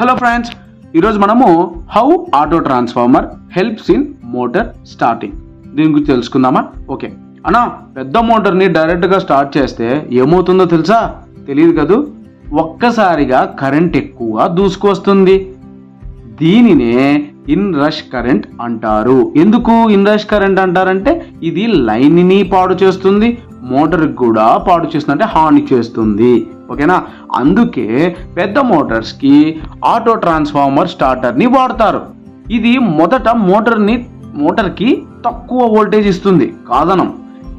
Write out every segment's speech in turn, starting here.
Hello friends ఈరోజు మనము how auto transformer helps in motor starting దీని గురించి తెలుసుకుందామా? ఓకే అన్నా పెద్ద మోటార్ని డైరెక్ట్గా స్టార్ట్ చేస్తే ఏమవుతుందో తెలుసా? తెలియదు కదూ? ఒక్కసారిగా కరెంట్ ఎక్కువ దూసుకొస్తుంది. దీనినే ఇన్ రష్ కరెంట్ అంటారు. ఎందుకు ఇన్ రష్ కరెంట్ అంటారంటే ఇది లైన్ని పాడు చేస్తుంది. మోటార్కి కూడా పాడు చేస్తుంది అంటే హాని చేస్తుంది. ఓకేనా? అందుకే పెద్ద మోటార్స్కి ఆటో ట్రాన్స్ఫార్మర్ స్టార్టర్ని వాడతారు. ఇది మొదట మోటార్ని మోటార్కి తక్కువ వోల్టేజ్ ఇస్తుంది. కాదనం.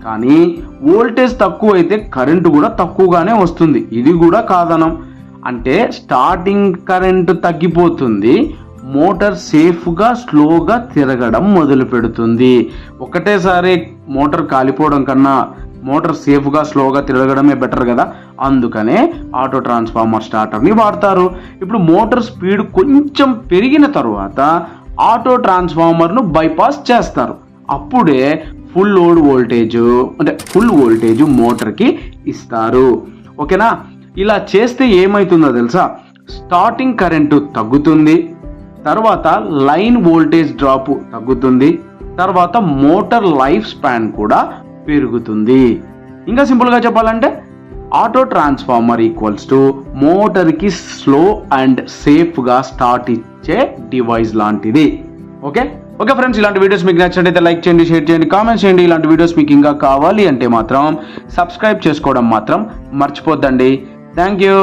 కానీ వోల్టేజ్ తక్కువ అయితే కరెంటు కూడా తక్కువగానే వస్తుంది. ఇది కూడా కాదనం. అంటే స్టార్టింగ్ కరెంటు తగ్గిపోతుంది. మోటార్ సేఫ్గా స్లోగా తిరగడం మొదలు పెడుతుంది ఒకటేసారి మోటార్ కాలిపోవడం కన్నా మోటార్ సేఫ్గా స్లోగా తిరగడమే బెటర్ కదా. అందుకనే ఆటో ట్రాన్స్ఫార్మర్ స్టార్టర్ని వాడతారు. ఇప్పుడు మోటార్ స్పీడ్ కొంచెం పెరిగిన తర్వాత ఆటో ట్రాన్స్ఫార్మర్ను బైపాస్ చేస్తారు. అప్పుడే ఫుల్ లోడ్ వోల్టేజ్ అంటే ఫుల్ వోల్టేజ్ మోటార్కి ఇస్తారు. ఓకేనా? ఇలా చేస్తే ఏమవుతుందో తెలుసా? స్టార్టింగ్ కరెంటు తగ్గుతుంది తర్వాత లైన్ వోల్టేజ్ డ్రాప్ తగ్గుతుంది తర్వాత మోటార్ లైఫ్ స్పాన్ కూడా పెరుగుతుంది. ఇంకా సింపుల్గా చెప్పాలంటే ఆటో ట్రాన్స్ఫార్మర్ ఈక్వల్స్ టు మోటార్కి స్లో అండ్ సేఫ్గా స్టార్ట్ ఇచ్చే డివైస్ లాంటిది. ఓకే? ఓకే ఫ్రెండ్స్ ఇలాంటి వీడియోస్ మీకు నచ్చినట్టయితే లైక్ చేయండి షేర్ చేయండి కామెంట్ చేయండి. ఇలాంటి వీడియోస్ మీకు ఇంకా కావాలి అంటే మాత్రం సబ్స్క్రైబ్ చేసుకోవడం మాత్రం మర్చిపోద్దండి. Thank you